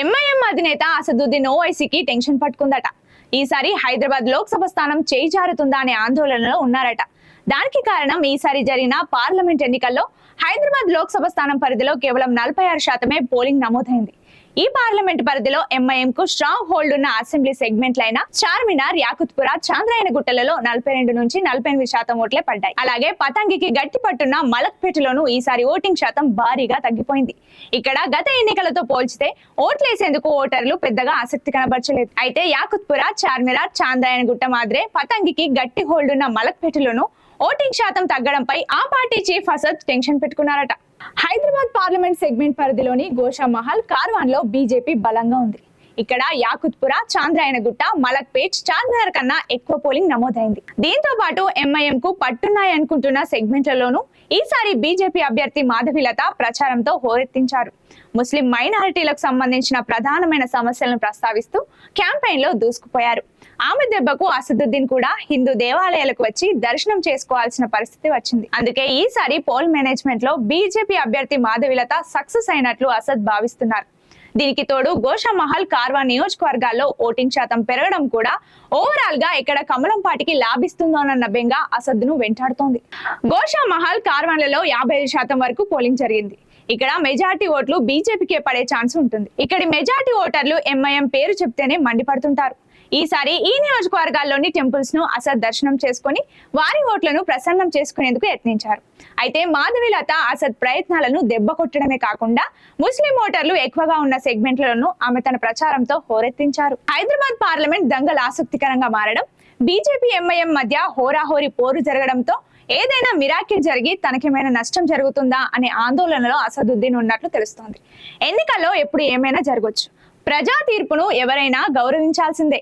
MIM అధినేత Asaduddin ఓవైసీకి tension పట్టుకుందట. ఈసారి హైదరాబాద్ లోక్సభ స్థానం చేయి జారుతుందా అనే ఆందోళనలో ఉన్నారట. దానికి కారణం ఈసారి జరిగిన పార్లమెంట్ ఎన్నికల్లో హైదరాబాద్ లోక్సభ స్థానం పరిధిలో కేవలం నలభై ఆరు శాతమే పోలింగ్ నమోదైంది. ఈ పార్లమెంట్ పరిధిలో ఎంఐఎం కు స్ట్రాంగ్ హోల్డ్ ఉన్న అసెంబ్లీ సెగ్మెంట్లైన చార్మినార్ యాకుత్పుర చాంద్రాయణ గుట్టలలో నలభై రెండు నుంచి నలభై ఎనిమిది శాతం ఓట్లే పడ్డాయి. అలాగే పతంగికి గట్టి పట్టున్న మలక్పేటలోనూ ఈసారి ఓటింగ్ శాతం భారీగా తగ్గిపోయింది. ఇక్కడ గత ఎన్నికలతో పోల్చితే ఓట్లేసేందుకు ఓటర్లు పెద్దగా ఆసక్తి కనబరచలేదు. అయితే యాకుత్పుర చార్మినార్ చాంద్రాయణ గుట్ట మాదిరే పతంగికి గట్టి హోల్డ్ ఉన్న మలక్పేటలోనూ ఓటింగ్ శాతం తగ్గడంపై ఆ పార్టీ చీఫ్ అసద్ టెన్షన్ పెట్టుకున్నారట. హైదరాబాద్ పార్లమెంట్ సెగ్మెంట్ పరిధిలోని గోషా మహల్ కార్వాన్లో బీజేపీ బలంగా ఉంది. ఇక్కడ యాకుత్పుర చాంద్రాయణగుట్ట మలక్పేట్ చార్మినార్ కన్నా ఎక్కువ పోలింగ్ నమోదైంది. దీంతో పాటు ఎంఐఎం కు పట్టున్నాయనుకుంటున్న సెగ్మెంట్లలోనూ ఈసారి బీజేపీ అభ్యర్థి మాధవిలత ప్రచారంతో హోరెత్తించారు. ముస్లిం మైనారిటీలకు సంబంధించిన ప్రధానమైన సమస్యలను ప్రస్తావిస్తూ క్యాంపెయిన్లో దూసుకుపోయారు. ఆమె దెబ్బకు అసదుద్దీన్ కూడా హిందూ దేవాలయాలకు వచ్చి దర్శనం చేసుకోవాల్సిన పరిస్థితి వచ్చింది. అందుకే ఈసారి పోల్ మేనేజ్మెంట్లో బీజేపీ అభ్యర్థి మాధవిలత సక్సెస్ అయినట్లు అసద్ భావిస్తున్నారు. దీనికి తోడు గోషామహల్ కార్వా నియోజకవర్గాల్లో ఓటింగ్ శాతం పెరగడం కూడా ఓవరాల్గా ఇక్కడ కమలం పార్టీకి లాభిస్తుందోనన్న బెంగ అసద్ను వెంటాడుతోంది. గోషామహల్ కార్వాన్లలో యాభై ఐదు శాతం వరకు పోలింగ్ జరిగింది. ఇక్కడ మెజార్టీ ఓట్లు బీజేపీకే పడే ఛాన్స్ ఉంటుంది. ఇక్కడి మెజార్టీ ఓటర్లు ఎంఐఎం పేరు చెప్తేనే మండిపడుతుంటారు. ఈసారి ఈ నియోజకవర్గాల్లోని టెంపుల్స్ను అసద్ దర్శనం చేసుకుని వారి ఓట్లను ప్రసన్నం చేసుకునేందుకు యత్నించారు. అయితే మాధవిలత అసద్ ప్రయత్నాలను దెబ్బ కొట్టడమే కాకుండా ముస్లిం ఓటర్లు ఎక్కువగా ఉన్న సెగ్మెంట్లను ఆమె తన ప్రచారంతో హోరెత్తించారు. హైదరాబాద్ పార్లమెంట్ దంగలు ఆసక్తికరంగా మారడం బీజేపీ ఎంఐఎం మధ్య హోరాహోరీ పోరు జరగడంతో ఏదైనా మిరాకిల్ జరిగి తనకేమైనా నష్టం జరుగుతుందా అనే ఆందోళనలో అసదుద్దీన్ ఉన్నట్లు తెలుస్తోంది. ఎన్నికల్లో ఎప్పుడు ఏమైనా జరగవచ్చు ప్రజా తీర్పును ఎవరైనా గౌరవించాల్సిందే.